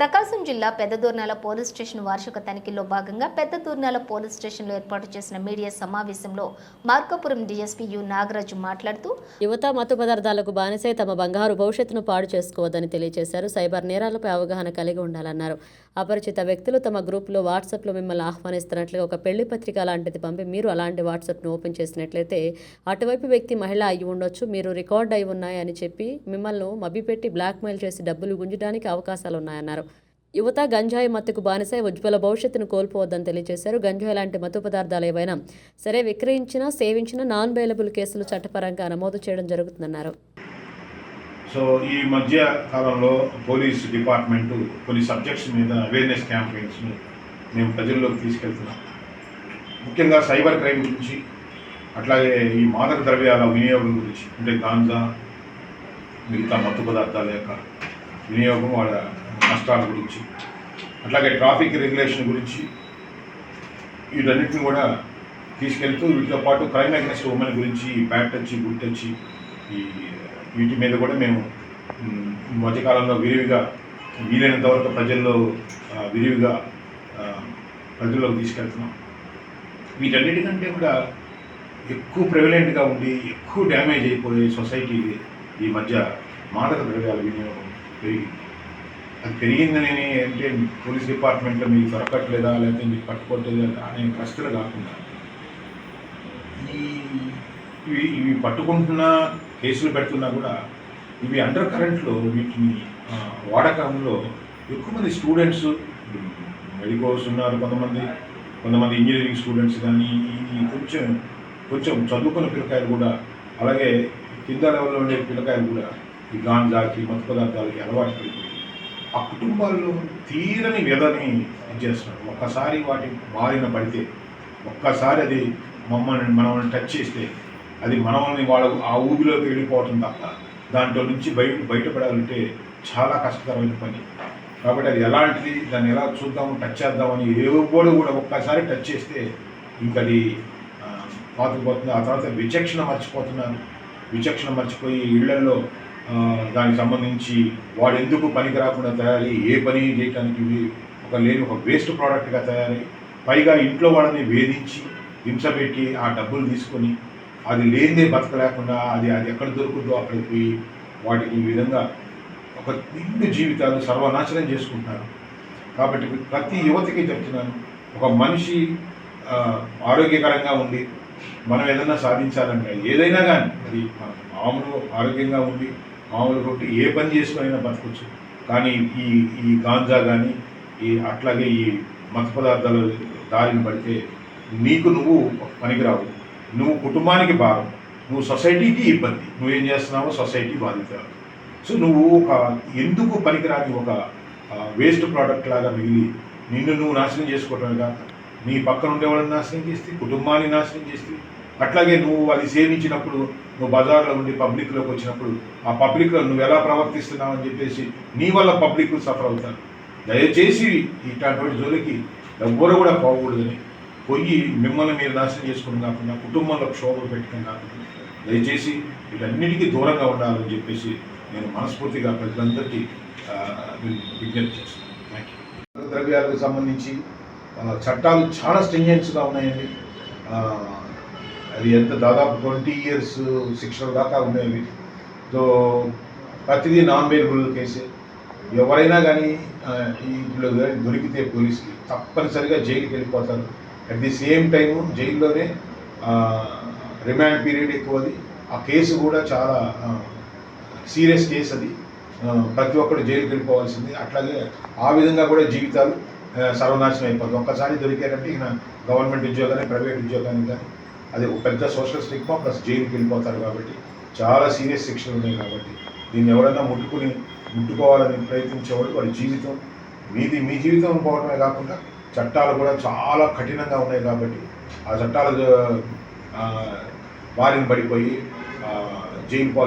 ప్రకాశం జిల్లా పెద్దదూర్నాల police station వార్షిక తనిఖీలో భాగంగా పెద్దదూర్నాల పోలీస్ స్టేషన్లో ఏర్పాటు చేసిన మీడియా సమావేశంలో మార్కాపురం డీఎస్పీ యు నాగరాజు మాట్లాడుతూ యువత మత్తు పదార్థాలకు బానిసై తమ బంగారు భవిష్యత్తును పాడు చేసుకోవద్దని తెలియజేశారు. సైబర్ నేరాలపై అవగాహన కలిగి ఉండాలన్నారు. అపరిచిత వ్యక్తులు తమ గ్రూప్లో వాట్సాప్లో మిమ్మల్ని ఆహ్వానిస్తున్నట్లుగా ఒక పెళ్ళి పత్రిక లాంటిది పంపి మీరు అలాంటి వాట్సాప్ను ఓపెన్ చేసినట్లయితే అటువైపు వ్యక్తి మహిళ అయి ఉండొచ్చు మీరు రికార్డ్ అయి ఉన్నాయని చెప్పి మిమ్మల్ని మభ్యపెట్టి బ్లాక్మెయిల్ చేసి డబ్బులు గుంజడానికి అవకాశాలు ఉన్నాయన్నారు యువత గంజాయి మత్తుకు బానిసై ఉజ్వల భవిష్యత్తును కోల్పోవద్దని తెలియజేశారు. గంజాయి లాంటి మత్తు పదార్థాలు ఏవైనా సరే విక్రయించినా సేవించినా నాన్ బెయిలబుల్ కేసులు చట్టపరంగా నమోదు చేయడం జరుగుతుందన్నారు. సో ఈ మధ్య కాలంలో పోలీస్ డిపార్ట్మెంటు కొన్ని సబ్జెక్ట్స్ మీద అవేర్నెస్ క్యాంపెయిన్స్ని మేము ప్రజల్లోకి తీసుకెళ్తున్నాం. ముఖ్యంగా సైబర్ క్రైమ్ గురించి అట్లాగే ఈ మాదక ద్రవ్యాల వినియోగం గురించి అంటే గాంజా మిగతా మత్తు పదార్థాల యొక్క వినియోగం వాళ్ళ నష్టాల గురించి అట్లాగే ట్రాఫిక్ రెగ్యులేషన్ గురించి వీటన్నిటిని కూడా తీసుకెళ్తూ వీటితో పాటు క్రైమ్ అగ్నెస్ట్ ఉమెన్ గురించి బ్యాట్ టచ్ గుడ్ టచ్ ఈ వీటి మీద కూడా మేము మధ్యకాలంలో విరివిగా వీలైనంత వరకు ప్రజల్లో విరివిగా ప్రజల్లోకి తీసుకెళ్తున్నాం. వీటన్నిటికంటే కూడా ఎక్కువ ప్రివలెంట్గా ఉండి ఎక్కువ డ్యామేజ్ అయిపోయే సొసైటీ ఈ మధ్య మాదక ద్రవ్యాల వినియోగం పెరిగింది. అది పెరిగిందని అంటే పోలీస్ డిపార్ట్మెంట్లో మీకు దొరకట్లేదా లేకపోతే మీకు పట్టుకోవట్లేదా అనే ప్రశ్నలు కాకుండా. ఈ ఇవి ఇవి పట్టుకుంటున్నా కేసులు పెడుతున్నా కూడా ఇవి అండర్ కరెంట్లో వీటిని వాడకంలో ఎక్కువ మంది స్టూడెంట్స్ మెడికోస్ ఉన్నారు కొంతమంది కొంతమంది ఇంజనీరింగ్ స్టూడెంట్స్ కానీ కొంచెం కొంచెం చదువుకున్న పిల్లకాయలు కూడా అలాగే కింద లెవెల్లో ఉండే పిల్లకాయలు కూడా ఈ గాంజాకి మత్తు పదార్థాలకి అలవాటు పడిపోయి ఆ కుటుంబాల్లో తీరని వ్యధని ఇచ్చేస్తున్నారు ఒక్కసారి వాటి బారిన పడితే ఒక్కసారి అది మమ్మల్ని మనల్ని టచ్ చేస్తే అది మనల్ని వాళ్ళ ఆ ఊబిలోకి వెళ్ళిపోవటం తప్ప దాంట్లో నుంచి బయట బయటపడాలంటే చాలా కష్టతరమైన పని. కాబట్టి అది ఎలాంటిది? దాన్ని ఎలా చూద్దాము టచ్ చేద్దామని ఎవరు కూడా ఒక్కసారి టచ్ చేస్తే ఇంకా అది పాతుకుపోతుంది. ఆ తర్వాత విచక్షణ మర్చిపోతున్నారు. విచక్షణ మర్చిపోయి ఇళ్ళలో దానికి సంబంధించి వాడు ఎందుకు పనికి రాకుండా తయారై ఏ పని చేయటానికి ఒక లేని ఒక వేస్ట్ ప్రోడక్ట్గా తయారై పైగా ఇంట్లో వాళ్ళని వేధించి హింస పెట్టి ఆ డబ్బులు తీసుకొని అది లేనిదే బతకలేకుండా అది అది ఎక్కడ దొరుకుతుందో అక్కడికి పోయి వాటికి ఈ విధంగా ఒక నిండు జీవితాలు సర్వనాశనం చేసుకుంటున్నారు. కాబట్టి ప్రతి యువతకి చెప్తున్నాను ఒక మనిషి ఆరోగ్యకరంగా ఉండి మనం ఏదైనా సాధించాలంటే ఏదైనా కానీ అది మన మామూలు ఆరోగ్యంగా ఉండి మామూలు కొట్టి ఏ పని చేసుకునైనా బతకొచ్చు. కానీ ఈ ఈ గాంజా కానీ ఈ అట్లాగే ఈ మత పదార్థాలు దారిని పడితే నీకు నువ్వు పనికిరావు. నువ్వు కుటుంబానికి భారం. నువ్వు సొసైటీకి ఇబ్బంది. నువ్వేం చేస్తున్నావో సొసైటీ బాధిత సో నువ్వు ఒక ఎందుకు పనికిరాని ఒక వేస్ట్ ప్రోడక్ట్ లాగా మిగిలి నిన్ను నువ్వు నాశనం చేసుకోవటమే కాక నీ పక్కన ఉండేవాళ్ళని నాశనం చేస్తే కుటుంబాన్ని నాశనం చేస్తే అట్లాగే నువ్వు అది సేవించినప్పుడు నువ్వు బజార్లో ఉండి పబ్లిక్లోకి వచ్చినప్పుడు ఆ పబ్లిక్లో నువ్వు ఎలా ప్రవర్తిస్తున్నావు అని చెప్పేసి నీ వల్ల పబ్లిక్ సఫర్ అవుతారు. దయచేసి ఇట్లాంటి జోలికి ఎవ్వరు కూడా పోకూడదని పోయి మిమ్మల్ని మీరు నాశనం చేసుకోవడం కాకుండా కుటుంబంలో క్షోభలు పెట్టడం కాకుండా దయచేసి వీటన్నిటికీ దూరంగా ఉండాలని చెప్పేసి నేను మనస్ఫూర్తిగా ప్రజలందరికీ విజ్ఞప్తి చేస్తున్నాను. థ్యాంక్ యూ ద్రవ్యాలకు సంబంధించి చట్టాలు చాలా స్ట్రింజెన్స్గా ఉన్నాయండి. అది ఎంత దాదాపు ట్వంటీ ఇయర్స్ శిక్షణ దాకా ఉండేవి సో ప్రతిదీ నాన్ బెయిలబుల్ కేసే. ఎవరైనా కానీ ఇంట్లో కానీ దొరికితే పోలీస్కి తప్పనిసరిగా జైలుకి వెళ్ళిపోతారు. అట్ ది సేమ్ టైం జైల్లోనే రిమాండ్ పీరియడ్ ఎక్కువది. ఆ కేసు కూడా చాలా సీరియస్ కేసు అది. ప్రతి ఒక్కరు జైలుకి వెళ్ళిపోవాల్సింది. అట్లాగే ఆ విధంగా కూడా జీవితాలు సర్వనాశనం అయిపోతుంది ఒక్కసారి దొరికారంటే ఇక గవర్నమెంట్ ఉద్యోగాన్ని ప్రైవేట్ ఉద్యోగానికి కానీ అది ఒక పెద్ద సోషల్ స్టిగ్మా ప్లస్ జైలుకి వెళ్ళిపోతారు కాబట్టి చాలా సీరియస్ శిక్షలు ఉన్నాయి కాబట్టి దీన్ని ఎవరైనా ముట్టుకుని ముట్టుకోవాలని ప్రయత్నించేవాడు వారి జీవితం. మీది మీ జీవితం పోవడమే కాకుండా చట్టాలు కూడా చాలా కఠినంగా ఉన్నాయి కాబట్టి ఆ చట్టాలు బారిన పడిపోయి జైలు